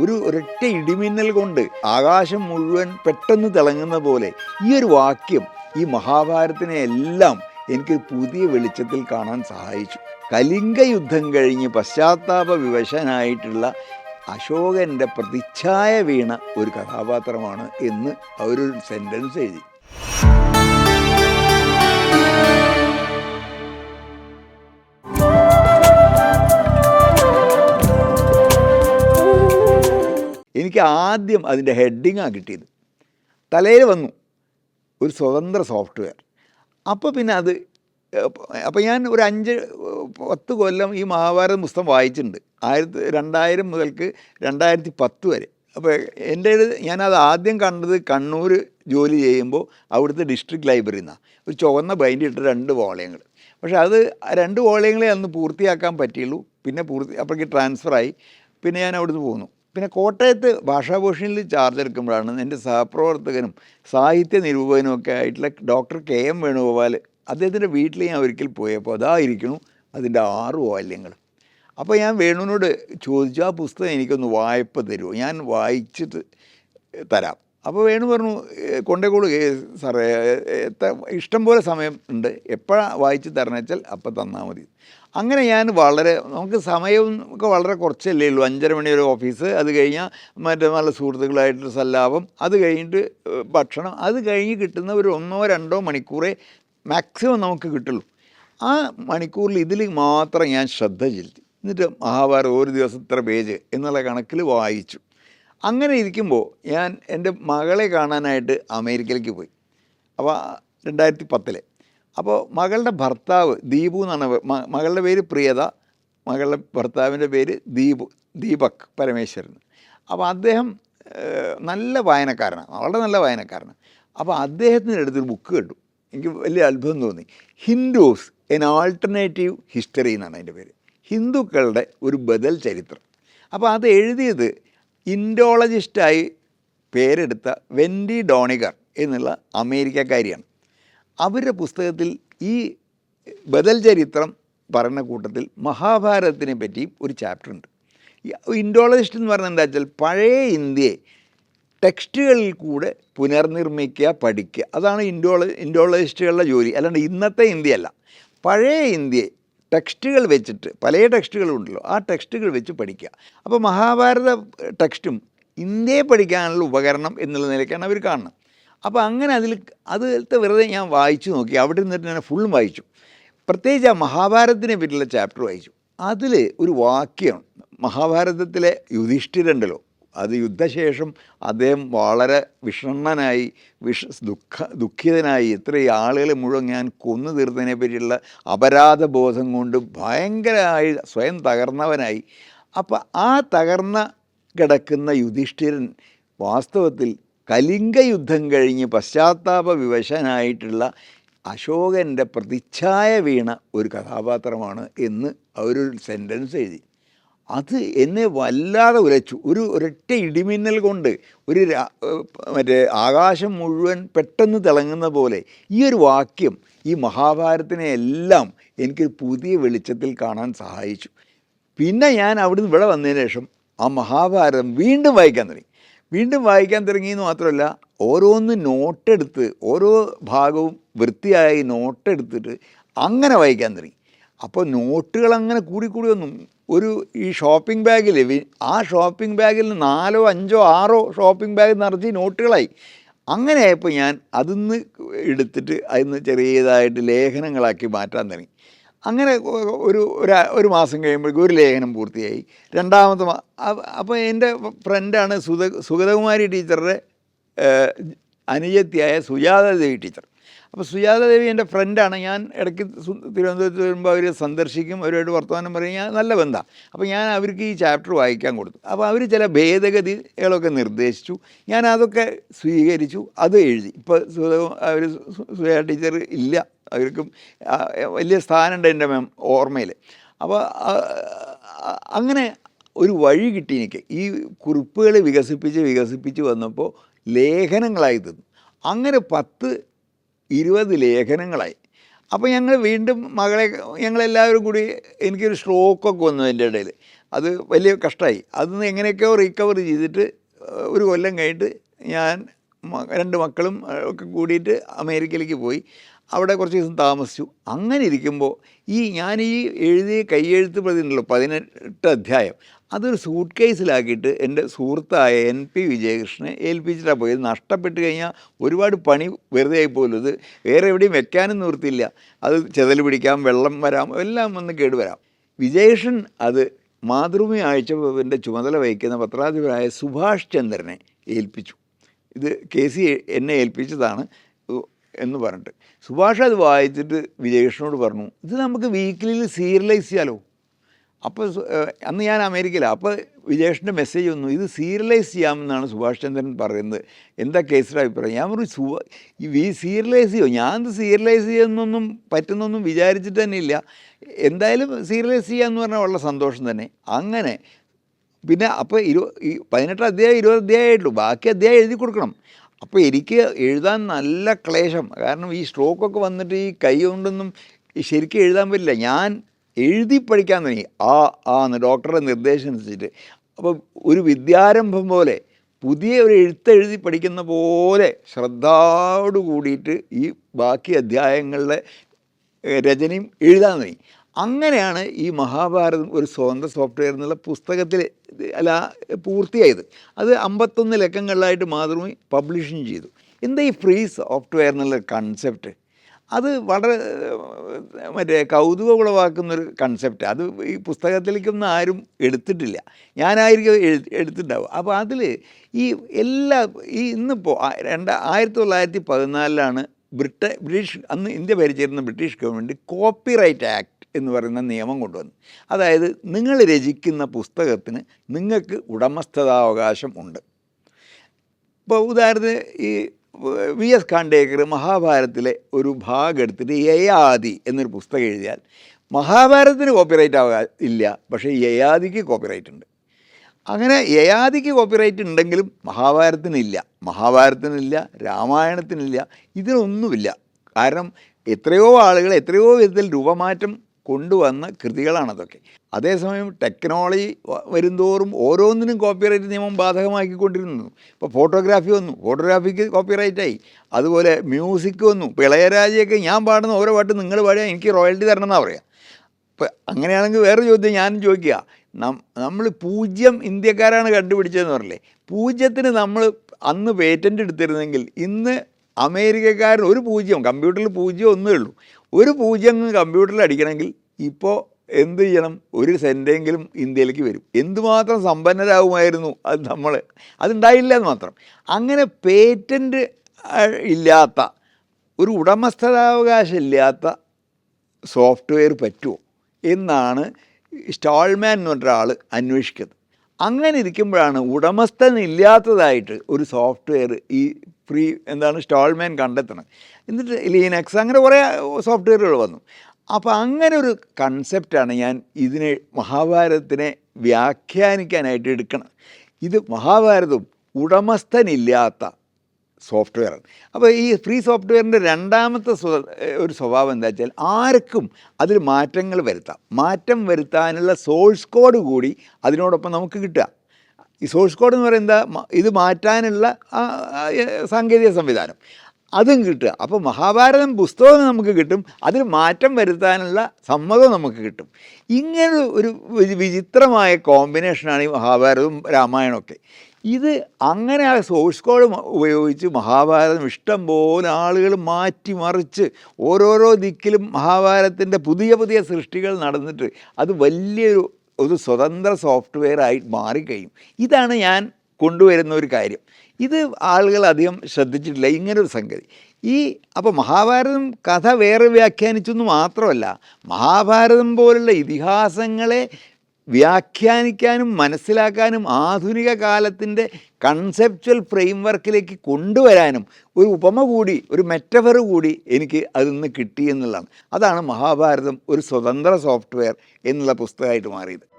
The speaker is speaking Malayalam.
ഒരു ഒരൊറ്റ ഇടിമിന്നൽ കൊണ്ട് ആകാശം മുഴുവൻ പെട്ടെന്ന് തിളങ്ങുന്ന പോലെ ഈ ഒരു വാക്യം ഈ മഹാഭാരതത്തിനെ എല്ലാം എനിക്ക് പുതിയ വെളിച്ചത്തിൽ കാണാൻ സഹായിച്ചു. കലിംഗ യുദ്ധം കഴിഞ്ഞ് പശ്ചാത്താപ വിവശനായിട്ടുള്ള അശോകന്റെ പ്രതിച്ഛായ വീണ ഒരു കഥാപാത്രമാണ് എന്ന് അവരൊരു സെന്റൻസ് എഴുതി. എനിക്ക് ആദ്യം അതിന്റെ ഹെഡിങ്ങാണ് കിട്ടിയത്. തലയിൽ വന്നു. ഒരു സ്വതന്ത്ര സോഫ്റ്റ്വെയർ. അപ്പോൾ പിന്നെ അത് അപ്പോൾ ഞാൻ ഒരു അഞ്ച് പത്ത് കൊല്ലം ഈ മഹാഭാരത പുസ്തകം വായിച്ചിട്ടുണ്ട്. ആയിരത്തി രണ്ടായിരം മുതൽക്ക് രണ്ടായിരത്തി പത്ത് വരെ. അപ്പോൾ എന്റെ ഞാനത് ആദ്യം കണ്ടത് കണ്ണൂർ ജോലി ചെയ്യുമ്പോൾ അവിടുത്തെ ഡിസ്ട്രിക്ട് ലൈബ്രറിയിൽ നിന്നാണ്. ഒരു ചുവന്ന ബൈൻഡ് ഇട്ട രണ്ട് വോളയങ്ങൾ. പക്ഷേ അത് രണ്ട് വോളയങ്ങളെ അന്ന് പൂർത്തിയാക്കാൻ പറ്റിയുള്ളൂ. പിന്നെ പൂർത്തി അപ്പോഴേക്ക് ട്രാൻസ്ഫറായി. പിന്നെ ഞാൻ അവിടുന്ന് പോന്നു. പിന്നെ കോട്ടയത്ത് ഭാഷാഭൂഷണിൽ ചാർജ് എടുക്കുമ്പോഴാണ് എന്റെ സഹപ്രവർത്തകനും സാഹിത്യ നിരൂപകനും ഒക്കെ ആയിട്ടുള്ള ഡോക്ടർ കെ എം വേണുഗോപാൽ അദ്ദേഹത്തിന്റെ വീട്ടിൽ ഞാൻ ഒരിക്കൽ പോയപ്പോൾ അതായിരിക്കണം അതിന്റെ ആറ് വാല്യങ്ങൾ. അപ്പോൾ ഞാൻ വേണുവിനോട് ചോദിച്ചു ആ പുസ്തകം എനിക്കൊന്ന് വായ്പ തരുമോ? ഞാൻ വായിച്ചിട്ട് തരാം. അപ്പോൾ വേണു പറഞ്ഞു കൊണ്ടേക്കോളു സാറേ ഇഷ്ടം പോലെ സമയം ഉണ്ട്. എപ്പോഴാണ് വായിച്ച് തരണം വെച്ചാൽ അപ്പം തന്നാൽ മതി. അങ്ങനെ ഞാൻ വളരെ നമുക്ക് സമയവും ഒക്കെ വളരെ കുറച്ചല്ലേ ഉള്ളൂ. അഞ്ചര മണി വരെ ഓഫീസ് അത് കഴിഞ്ഞാൽ മറ്റേ നല്ല സുഹൃത്തുക്കളായിട്ട് സല്ലാപം അത് കഴിഞ്ഞിട്ട് ഭക്ഷണം അത് കഴിഞ്ഞ് കിട്ടുന്ന ഒരു ഒന്നോ രണ്ടോ മണിക്കൂറേ മാക്സിമം നമുക്ക് കിട്ടുള്ളൂ. ആ മണിക്കൂറിൽ ഇതിൽ മാത്രം ഞാൻ ശ്രദ്ധ ചെലുത്തി. എന്നിട്ട് മഹാഭാരതം ഒരു ദിവസം ഇത്ര പേജ് എന്നുള്ള കണക്കിൽ വായിച്ചു. അങ്ങനെ ഇരിക്കുമ്പോൾ ഞാൻ എന്റെ മകളെ കാണാനായിട്ട് അമേരിക്കയിലേക്ക് പോയി. അപ്പോൾ രണ്ടായിരത്തി പത്തിലെ അപ്പോൾ മകളുടെ ഭർത്താവ് ദീപു എന്നാണ് മകളുടെ പേര് പ്രിയത മകളുടെ ഭർത്താവിന്റെ പേര് ദീപു ദീപക് പരമേശ്വരൻ. അപ്പോൾ അദ്ദേഹം നല്ല വായനക്കാരനാണ് വളരെ നല്ല വായനക്കാരനാണ്. അപ്പോൾ അദ്ദേഹത്തിന്റെ അടുത്തൊരു ബുക്ക് കണ്ടു. എനിക്ക് വലിയ അത്ഭുതം തോന്നി. ഹിന്ദുസ് എൻ ആൾട്ടർനേറ്റീവ് ഹിസ്റ്ററി എന്നാണ് അതിന്റെ പേര്. ഹിന്ദുക്കളുടെ ഒരു ബദൽ ചരിത്രം. അപ്പോൾ അത് എഴുതിയത് ഇൻഡോളജിസ്റ്റായി പേരെടുത്ത വെൻഡി ഡോണിഗർ എന്നുള്ള അമേരിക്കക്കാരിയാണ്. അവരുടെ പുസ്തകത്തിൽ ഈ ബദൽ ചരിത്രം പറയുന്ന കൂട്ടത്തിൽ മഹാഭാരതത്തിനെ പറ്റിയും ഒരു ചാപ്റ്റർ ഉണ്ട്. ഇൻഡോളജിസ്റ്റ് എന്ന് പറഞ്ഞാൽ എന്താ വെച്ചാൽ പഴയ ഇന്ത്യയെ ടെക്സ്റ്റുകളിൽ കൂടെ പുനർനിർമ്മിക്കുക പഠിക്കുക. അതാണ് ഇൻഡോള ഇൻഡോളജിസ്റ്റുകളുടെ ജോലി. അല്ലാണ്ട് ഇന്നത്തെ ഇന്ത്യയല്ല. പഴയ ഇന്ത്യയെ ടെക്സ്റ്റുകൾ വെച്ചിട്ട് പല ടെക്സ്റ്റുകളുണ്ടല്ലോ ആ ടെക്സ്റ്റുകൾ വെച്ച് പഠിക്കുക. അപ്പോൾ മഹാഭാരത ടെക്സ്റ്റും ഇന്ത്യയെ പഠിക്കാനുള്ള ഉപകരണം എന്നുള്ള നിലയ്ക്കാണ് അവർ കാണുന്നത്. അപ്പോൾ അങ്ങനെ അതിൽ അതിലത്തെ വെറുതെ ഞാൻ വായിച്ചു നോക്കി. അവിടെ നിന്നിട്ട് ഞാൻ ഫുള്ളും വായിച്ചു. പ്രത്യേകിച്ച് ആ മഹാഭാരതത്തിനെ പറ്റിയുള്ള ചാപ്റ്റർ വായിച്ചു. അതിൽ ഒരു വാക്യം മഹാഭാരതത്തിലെ യുധിഷ്ഠിരണ്ടല്ലോ അത് യുദ്ധശേഷം അദ്ദേഹം വളരെ വിഷണ്ണനായി വിഷ ദുഃഖ ദുഃഖിതനായി ഇത്രയും ആളുകളെ മുഴുവൻ ഞാൻ കൊന്നു തീർത്തതിനെ പറ്റിയുള്ള അപരാധ ബോധം കൊണ്ട് ഭയങ്കരമായി സ്വയം തകർന്നവനായി. അപ്പോൾ ആ തകർന്ന കിടക്കുന്ന യുധിഷ്ഠിരൻ വാസ്തവത്തിൽ കലിംഗ യുദ്ധം കഴിഞ്ഞ് പശ്ചാത്താപ വിവശനായിട്ടുള്ള അശോകന്റെ പ്രതിച്ഛായ വീണ ഒരു കഥാപാത്രമാണ് എന്ന് അവരൊരു സെന്റൻസ് എഴുതി. അത് എന്നെ വല്ലാതെ ഉലച്ചു. ഒരു ഒരൊറ്റ ഇടിമിന്നൽ കൊണ്ട് ഒരു മറ്റേ ആകാശം മുഴുവൻ പെട്ടെന്ന് തിളങ്ങുന്ന പോലെ ഈ ഒരു വാക്യം ഈ മഹാഭാരതത്തിനെ എല്ലാം എനിക്ക് പുതിയ വെളിച്ചത്തിൽ കാണാൻ സഹായിച്ചു. പിന്നെ ഞാൻ അവിടുന്ന് ഇവിടെ വന്നതിന് ശേഷം ആ മഹാഭാരതം വീണ്ടും വായിക്കാൻ തുടങ്ങി. വീണ്ടും വായിക്കാൻ തുടങ്ങിയെന്ന് മാത്രമല്ല ഓരോന്ന് നോട്ടെടുത്ത് ഓരോ ഭാഗവും വൃത്തിയായി നോട്ടെടുത്തിട്ട് അങ്ങനെ വായിക്കാൻ തുടങ്ങി അപ്പോൾ നോട്ടുകൾ അങ്ങനെ കൂടിക്കൂടി കൂടി വന്നു. ഒരു ഈ ഷോപ്പിംഗ് ബാഗിൽ ആ ഷോപ്പിംഗ് ബാഗിൽ നാലോ അഞ്ചോ ആറോ ഷോപ്പിംഗ് ബാഗ് നിറച്ച് നോട്ടുകളായി. അങ്ങനെയായപ്പോൾ ഞാൻ അതിന്ന് എടുത്തിട്ട് അതിന്ന് ചെറിയതായിട്ട് ലേഖനങ്ങളാക്കി മാറ്റാൻ തുടങ്ങി അങ്ങനെ ഒരു ഒരു മാസം കഴിയുമ്പോഴേക്കും ഒരു ലേഖനം പൂർത്തിയായി. രണ്ടാമത്തെ അപ്പോൾ എന്റെ ഫ്രണ്ടാണ് സുധ സുഗതകുമാരി ടീച്ചറുടെ അനുജത്തിയായ സുജാത ദേവി ടീച്ചർ. അപ്പോൾ സുജാത ദേവി എന്റെ ഫ്രണ്ടാണ് ഞാൻ ഇടയ്ക്ക് തിരുവനന്തപുരത്ത് വരുമ്പോൾ അവർ സന്ദർശിക്കും അവരോട് വർത്തമാനം പറയും. ഞാൻ നല്ല ബന്ധമാണ് അപ്പോൾ ഞാൻ അവർക്ക് ഈ ചാപ്റ്റർ വായിക്കാൻ കൊടുത്തു. അപ്പോൾ അവർ ചില ഭേദഗതികളൊക്കെ നിർദ്ദേശിച്ചു. ഞാൻ അതൊക്കെ സ്വീകരിച്ചു. അത് എഴുതി. ഇപ്പോൾ സുധ അവർ സുജാ ടീച്ചർ ഇല്ല. അവർക്കും വലിയ സ്ഥാനമുണ്ട് എന്റെ ഓർമ്മയിൽ. അപ്പോൾ അങ്ങനെ ഒരു വഴി കിട്ടി എനിക്ക്. ഈ കുറിപ്പുകൾ വികസിപ്പിച്ച് വികസിപ്പിച്ച് വന്നപ്പോൾ ലേഖനങ്ങളായി തന്നു അങ്ങനെ പത്ത് ഇരുപത് ലേഖനങ്ങളായി. അപ്പോൾ ഞങ്ങൾ വീണ്ടും മകളെ ഞങ്ങളെല്ലാവരും കൂടി എനിക്കൊരു സ്ട്രോക്കൊക്കെ വന്നു എന്റെ ഇടയിൽ. അത് വലിയ കഷ്ടമായി. അത് എങ്ങനെയൊക്കെയോ റിക്കവർ ചെയ്തിട്ട് ഒരു കൊല്ലം കഴിഞ്ഞിട്ട് ഞാൻ രണ്ട് മക്കളും ഒക്കെ കൂടിയിട്ട് അമേരിക്കയിലേക്ക് പോയി. അവിടെ കുറച്ച് ദിവസം താമസിച്ചു. അങ്ങനെ ഇരിക്കുമ്പോൾ ഈ ഞാൻ ഈ എഴുതി കയ്യെഴുത്ത് പ്രതി പതിനെട്ട് അധ്യായം അതൊരു സൂട്ട് കേസിലാക്കിയിട്ട് എന്റെ സുഹൃത്തായ എൻ പി വിജയകൃഷ്ണനെ ഏൽപ്പിച്ചിട്ടാണ് പോയത്. നഷ്ടപ്പെട്ട് കഴിഞ്ഞാൽ ഒരുപാട് പണി വെറുതെ ആയി പോലും ഇത് വേറെ എവിടെയും വെക്കാനും നിർത്തില്ല അത് ചെതൽ പിടിക്കാം വെള്ളം വരാം എല്ലാം വന്ന് കേടുവരാം വിജയകൃഷ്ണൻ അത് മാതൃഭൂമി ആഴ്ചന്റെ ചുമതല വഹിക്കുന്ന പത്രാധിപരായ സുഭാഷ് ചന്ദ്രനെ ഏൽപ്പിച്ചു. ഇത് കെ സി എന്നെ ഏൽപ്പിച്ചതാണ്. എന്ന് പറഞ്ഞിട്ട്. സുഭാഷ് അത് വായിച്ചിട്ട് വിജയകൃഷ്ണനോട് പറഞ്ഞു ഇത് നമുക്ക് വീക്കിലിയിൽ സീരിയലൈസ് ചെയ്യാലോ? അപ്പോൾ അന്ന് ഞാൻ അമേരിക്കയിലാണ് അപ്പോൾ വിജയകൃഷ്ണന്റെ മെസ്സേജ് വന്നു ഇത് സീരിയലൈസ് ചെയ്യാമെന്നാണ് സുഭാഷ് ചന്ദ്രൻ പറയുന്നത്. എന്താ കേസിന്റെ അഭിപ്രായം? ഞാൻ പറഞ്ഞു സു ഈ സീരിയലൈസ് ചെയ്യോ? ഞാൻ ഇത് സീരിയലൈസ് ചെയ്യുന്നൊന്നും പറ്റുന്നൊന്നും വിചാരിച്ചിട്ട് തന്നെ ഇല്ല. എന്തായാലും സീരിയലൈസ് ചെയ്യാന്ന് പറഞ്ഞാൽ വളരെ സന്തോഷം തന്നെ. അങ്ങനെ പിന്നെ അപ്പോൾ ഇരു ഈ പതിനെട്ട് അധ്യായം ഇരുപത് അധ്യായം ആയിട്ടുള്ളൂ ബാക്കി അധ്യായം എഴുതി കൊടുക്കണം. അപ്പോൾ എനിക്ക് എഴുതാൻ നല്ല ക്ലേശം. കാരണം ഈ സ്ട്രോക്കൊക്കെ വന്നിട്ട് ഈ കൈ കൊണ്ടൊന്നും ശരിക്കും എഴുതാൻ പറ്റില്ല. ഞാൻ എഴുതി പഠിക്കാൻ തുടങ്ങി. ആ ആ എന്ന് ഡോക്ടറുടെ നിർദ്ദേശം അനുസരിച്ചിട്ട്. അപ്പോൾ ഒരു വിദ്യാരംഭം പോലെ പുതിയ ഒരു എഴുത്തെഴുതി പഠിക്കുന്ന പോലെ ശ്രദ്ധയോട് കൂടിയിട്ട് ഈ ബാക്കി അധ്യായങ്ങളുടെ രചനയും എഴുതാൻ തുടങ്ങി. അങ്ങനെയാണ് ഈ മഹാഭാരതം ഒരു സ്വതന്ത്ര സോഫ്റ്റ്വെയർ എന്നുള്ള പുസ്തകത്തിൽ അല്ല പൂർത്തിയായത്. അത് അമ്പത്തൊന്ന് ലക്കങ്ങളിലായിട്ട് മാതൃഭൂമി പബ്ലിഷിങ് ചെയ്തു. എന്താ ഈ ഫ്രീ സോഫ്റ്റ്വെയർ എന്നുള്ള കൺസെപ്റ്റ് അത് വളരെ മറ്റേ കൗതുകം ഉളവാക്കുന്നൊരു കൺസെപ്റ്റ് അത് ഈ പുസ്തകത്തിലേക്കൊന്നും ആരും എടുത്തിട്ടില്ല. ഞാനായിരിക്കും എടുത്തിട്ടുണ്ടാവും അപ്പോൾ അതിൽ ഈ എല്ലാ ഈ ഇന്നിപ്പോൾ രണ്ട് ആയിരത്തി തൊള്ളായിരത്തി പതിനാലിലാണ് ബ്രിട്ട ബ്രിട്ടീഷ് അന്ന് ഇന്ത്യ ഭരിച്ചിരുന്ന ബ്രിട്ടീഷ് ഗവൺമെന്റ് കോപ്പിറൈറ്റ് ആക്ട് എന്ന് പറയുന്ന നിയമം കൊണ്ടുവന്നു. അതായത് നിങ്ങൾ രചിക്കുന്ന പുസ്തകത്തിന് നിങ്ങൾക്ക് ഉടമസ്ഥതാവകാശം ഉണ്ട്. ഇപ്പോൾ ഉദാഹരണത്തിന് ഈ വി എസ് ഖാണ്ടേക്കർ മഹാഭാരതത്തിലെ ഒരു ഭാഗം എടുത്തിട്ട് യയാദി എന്നൊരു പുസ്തകം എഴുതിയാൽ മഹാഭാരതത്തിന് കോപ്പിറൈറ്റ് ആവുക ഇല്ല പക്ഷേ യയാദിക്ക് കോപ്പിറൈറ്റ് ഉണ്ട്. അങ്ങനെ യയാദിക്ക് കോപ്പിറൈറ്റ് ഉണ്ടെങ്കിലും മഹാഭാരതത്തിനില്ല മഹാഭാരതത്തിനില്ല രാമായണത്തിനില്ല ഇതിനൊന്നുമില്ല കാരണം എത്രയോ ആളുകൾ എത്രയോ വിധത്തിൽ രൂപമാറ്റം കൊണ്ടുവന്ന കൃതികളാണതൊക്കെ. അതേസമയം ടെക്നോളജി വരുന്തോറും ഓരോന്നിനും കോപ്പിറൈറ്റ് നിയമം ബാധകമാക്കിക്കൊണ്ടിരുന്നു. ഇപ്പോൾ ഫോട്ടോഗ്രാഫി വന്നു. ഫോട്ടോഗ്രാഫിക്ക് കോപ്പിറൈറ്റായി. അതുപോലെ മ്യൂസിക് വന്നു. പിളയരാജയൊക്കെ ഞാൻ പാടുന്ന ഓരോ പാട്ട് നിങ്ങൾ പാടിയാൽ എനിക്ക് റോയൽറ്റി തരണം എന്നാണ് പറയുക അപ്പം അങ്ങനെയാണെങ്കിൽ വേറെ ചോദ്യം ഞാനും ചോദിക്കുക നമ്മൾ പൂജ്യം ഇന്ത്യക്കാരാണ് കണ്ടുപിടിച്ചതെന്ന് പറഞ്ഞില്ലേ? പൂജ്യത്തിന് നമ്മൾ അന്ന് പേറ്റന്റ് എടുത്തിരുന്നെങ്കിൽ ഇന്ന് അമേരിക്കക്കാരൻ ഒരു പൂജ്യം കമ്പ്യൂട്ടറിൽ പൂജ്യം ഒന്നേ ഉള്ളൂ. ഒരു പൂജ്യം കമ്പ്യൂട്ടറിൽ അടിക്കണമെങ്കിൽ ഇപ്പോൾ എന്ത് ചെയ്യണം? ഒരു സെന്റെങ്കിലും ഇന്ത്യയിലേക്ക് വരും. എന്തുമാത്രം സമ്പന്നരാകുമായിരുന്നു അത് നമ്മൾ അതുണ്ടായില്ല എന്ന് മാത്രം. അങ്ങനെ പേറ്റന്റ് ഇല്ലാത്ത ഒരു ഉടമസ്ഥതാവകാശം ഇല്ലാത്ത സോഫ്റ്റ്വെയർ പറ്റുമോ? എന്നാണ് സ്റ്റാൾമാൻ എന്ന് പറഞ്ഞ ഒരാൾ അന്വേഷിക്കുന്നത്. അങ്ങനെ ഇരിക്കുമ്പോഴാണ് ഉടമസ്ഥൻ ഇല്ലാത്തതായിട്ട് ഒരു സോഫ്റ്റ്വെയർ ഈ ഫ്രീ എന്താണ് സ്റ്റാൾമാൻ കണ്ടെത്തണം എന്നിട്ട് ലീനക്സ് അങ്ങനെ കുറേ സോഫ്റ്റ്വെയറുകൾ വന്നു. അപ്പോൾ അങ്ങനെ ഒരു കൺസെപ്റ്റാണ് ഞാൻ ഇതിനെ മഹാഭാരതത്തിനെ വ്യാഖ്യാനിക്കാനായിട്ട് എടുക്കണം ഇത് മഹാഭാരതം ഉടമസ്ഥനില്ലാത്ത സോഫ്റ്റ്വെയറാണ് അപ്പോൾ ഈ ഫ്രീ സോഫ്റ്റ്വെയറിന്റെ രണ്ടാമത്തെ ഒരു സ്വഭാവം എന്താ വെച്ചാൽ ആർക്കും അതിൽ മാറ്റങ്ങൾ വരുത്താം. മാറ്റം വരുത്താനുള്ള സോഴ്സ് കോഡ് കൂടി അതിനോടൊപ്പം നമുക്ക് കിട്ടുക. ഈ സോഴ്സ് കോഡ് എന്ന് പറയുന്നത് ഇത് മാറ്റാനുള്ള സാങ്കേതിക സംവിധാനം. അതും കിട്ടുക. അപ്പോൾ മഹാഭാരതം പുസ്തകം നമുക്ക് കിട്ടും. അതിൽ മാറ്റം വരുത്താനുള്ള സമ്മതം നമുക്ക് കിട്ടും. ഇങ്ങനെ ഒരു വിചിത്രമായ കോമ്പിനേഷനാണ് ഈ മഹാഭാരതവും രാമായണമൊക്കെ. ഇത് അങ്ങനെ ആ സോഴ്സ് കോഡ് ഉപയോഗിച്ച് മഹാഭാരതം ഇഷ്ടം പോലെ ആളുകൾ മാറ്റി മറിച്ച് ഓരോരോ ദിക്കിലും മഹാഭാരതത്തിന്റെ പുതിയ പുതിയ സൃഷ്ടികൾ നടന്നിട്ട് അത് വലിയൊരു ഒരു സ്വതന്ത്ര സോഫ്റ്റ്വെയർ ആയി മാറിക്കഴിയും ഇതാണ് ഞാൻ കൊണ്ടുവരുന്ന ഒരു കാര്യം. ഇത് ആളുകൾ അധികം ശ്രദ്ധിച്ചിട്ടില്ല. ഇങ്ങനൊരു സംഗതി. ഈ അപ്പോൾ മഹാഭാരതം കഥ വേറെ വ്യാഖ്യാനിച്ചു എന്ന് മാത്രമല്ല മഹാഭാരതം പോലുള്ള ഇതിഹാസങ്ങളെ വ്യാഖ്യാനിക്കാനും മനസ്സിലാക്കാനും ആധുനിക കാലത്തിന്റെ കൺസെപ്ച്വൽ ഫ്രെയിം വർക്കിലേക്ക് കൊണ്ടുവരാനും ഒരു ഉപമ കൂടി ഒരു മെറ്റഫർ കൂടി എനിക്ക് അതിൽ നിന്ന് കിട്ടി എന്നുള്ളതാണ്. അതാണ് മഹാഭാരതം ഒരു സ്വതന്ത്ര സോഫ്റ്റ്വെയർ എന്നുള്ള പുസ്തകമായിട്ട് മാറിയത്.